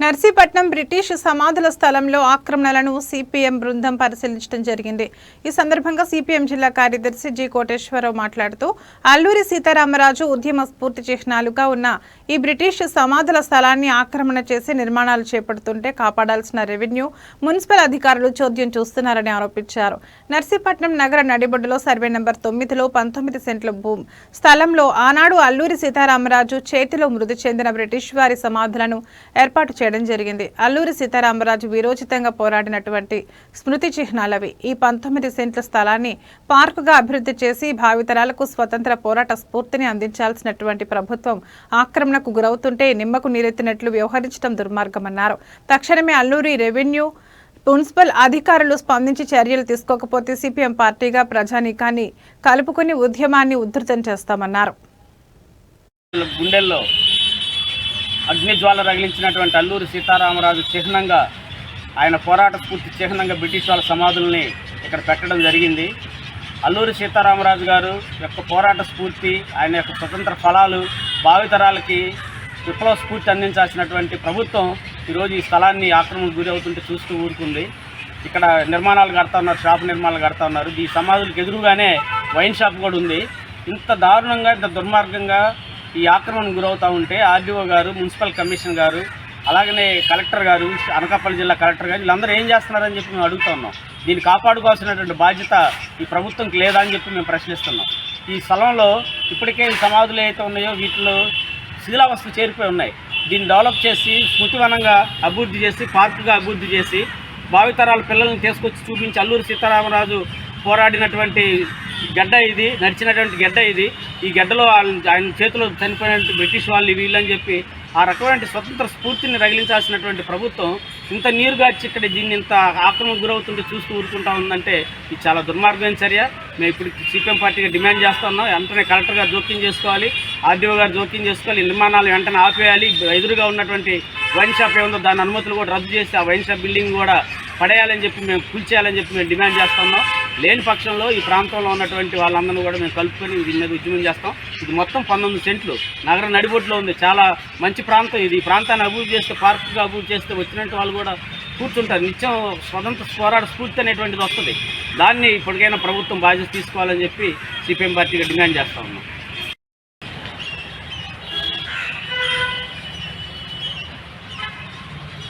Narsipatnam British సమాధుల స్థలంలో ఆక్రమణలను CPM బృందం పరిశీలించడం జరిగింది. ఈ సందర్భంగా సిపిఎం జిల్లా కార్యదర్శి జి కోటేశ్వరరావు మాట్లాడుతూ అల్లూరి సీతారామరాజు ఉద్యమ స్ఫూర్తి చిహ్నాలుగా ఉన్న ఈ బ్రిటిష్ సమాధుల స్థలాన్ని ఆక్రమణ చేసి నిర్మాణాలు చేపడుతుంటే కాపాడాల్సిన రెవెన్యూ మున్సిపల్ అధికారులు చోద్యం చూస్తున్నారని ఆరోపించారు. నర్సీపట్నం నగర నడిబొడ్డులో సర్వే నెంబర్ తొమ్మిదిలో పంతొమ్మిది సెంట్ల భూమి. స్థలంలో ఆనాడు అల్లూరి సీతారామరాజు చేతిలో మృతి చెందిన బ్రిటిష్ వారి సమాధులను ఏర్పాటు చేయడం జరిగింది. అల్లూరి సీతారామరాజు వీరోచితంగా పోరాడినటువంటి స్మృతి చిహ్నాలవి ఈ పంతొమ్మిది సెంట్ల స్థలాన్ని పార్కుగా అభివృద్ధి చేసి భావితరాలకు స్వతంత్ర పోరాట స్ఫూర్తిని అందించాల్సినటువంటి ప్రభుత్వం ఆక్రమణ ఆందోళనకు గురవుతుంటే నిమ్మకు నీరెత్తినట్లు వ్యవహరించడం దుర్మార్గమన్నారు. తక్షణమే అల్లూరి రెవెన్యూ మున్సిపల్ అధికారులు స్పందించి చర్యలు తీసుకోకపోతే సిపిఎం పార్టీగా ప్రజానీకాన్ని కలుపుకుని ఉద్యమాన్ని ఉధృతం చేస్తామన్నారు. గుండెల్లో అగ్నిజ్వాల రగిలించినటువంటి అల్లూరి సీతారామరాజు చిహ్నంగా ఆయన పోరాట స్ఫూర్తి చిహ్నంగా బ్రిటిష్ వాళ్ళ సమాధుల్ని ఇక్కడ పెట్టడం జరిగింది. అల్లూరి సీతారామరాజు గారు యొక్క పోరాట స్ఫూర్తి ఆయన యొక్క స్వతంత్ర ఫలాలు భావితరాలకి విప్లవ స్ఫూర్తి అందించాల్సినటువంటి ప్రభుత్వం ఈరోజు ఈ స్థలాన్ని ఆక్రమణకు గురి అవుతుంటే చూస్తూ ఊరుకుంది. ఇక్కడ నిర్మాణాలు కడతా ఉన్నారు షాప్ నిర్మాణాలు కడతా ఉన్నారు. ఈ సమాధులకు ఎదురుగానే వైన్ షాప్ కూడా ఉంది. ఇంత దారుణంగా ఇంత దుర్మార్గంగా ఈ ఆక్రమణకు గురవుతూ ఉంటే ఆర్డీఓ గారు మున్సిపల్ కమిషన్ గారు అలాగనే కలెక్టర్ గారు అనకాపల్లి జిల్లా కలెక్టర్ గారు వీళ్ళందరూ ఏం చేస్తున్నారని చెప్పి మేము అడుగుతా ఉన్నాం. దీన్ని కాపాడుకోవాల్సినటువంటి బాధ్యత ఈ ప్రభుత్వంకి లేదా అని చెప్పి మేము ప్రశ్నిస్తున్నాం. ఈ స్థలంలో ఇప్పటికే ఈ సమాధులు ఏవైతే ఉన్నాయో వీటిలో శిథిలావస్థలు చేరిపోయి ఉన్నాయి. దీన్ని డెవలప్ చేసి స్మృతివనంగా అభివృద్ధి చేసి పార్కుగా అభివృద్ధి చేసి భావితరాల పిల్లల్ని తీసుకొచ్చి చూపించి అల్లూరి సీతారామరాజు పోరాడినటువంటి గడ్డ ఇది నడిచినటువంటి గడ్డ ఇది. ఈ గడ్డలో ఆయన ఆయన చేతిలో చనిపోయినటువంటి బ్రిటిష్ వాళ్ళు వీళ్ళని చెప్పి ఆ రకమైన స్వతంత్ర స్ఫూర్తిని రగిలించాల్సినటువంటి ప్రభుత్వం ఇంత నీరు నీరుగార్చి ఇక్కడ దీన్ని ఇంత ఆక్రమణకు గురవుతుంటే చూస్తూ ఊరుకుంటా ఉందంటే ఇది చాలా దుర్మార్గమైన చర్య. మేము ఇప్పుడు సిపిఎం పార్టీగా డిమాండ్ చేస్తున్నాం వెంటనే కలెక్టర్ గారు జోక్యం చేసుకోవాలి ఆర్డీఓ గారు జోక్యం చేసుకోవాలి నిర్మాణాలు వెంటనే ఆపేయాలి. ఎదురుగా ఉన్నటువంటి వైన్ షాప్ ఏముందో దాని అనుమతులు కూడా రద్దు చేసి ఆ వైన్ షాప్ బిల్డింగ్ కూడా పడేయాలని చెప్పి మేము కూల్చేయాలని చెప్పి మేము డిమాండ్ చేస్తున్నాం లేని పక్షంలో ఈ ప్రాంతంలో ఉన్నటువంటి వాళ్ళందరినీ కూడా మేము కలుపుకొని దీని మీద ఉద్యమం చేస్తాం. ఇది మొత్తం పంతొమ్మిది సెంట్లు. నగర నడిబొట్లో ఉంది. చాలా మంచి ప్రాంతం ఇది. ఈ ప్రాంతాన్ని అభివృద్ధి చేస్తే పార్కుగా అభివృద్ధి చేస్తే వచ్చినట్టు వాళ్ళు కూడా కూర్చుంటారు. నిత్యం స్వతంత్ర పోరాట స్ఫూర్తి అనేటువంటిది వస్తుంది. దాన్ని ఇప్పటికైనా ప్రభుత్వం బాధ్యత తీసుకోవాలని చెప్పి సిపిఎం పార్టీగా డిమాండ్ చేస్తా ఉన్నాం.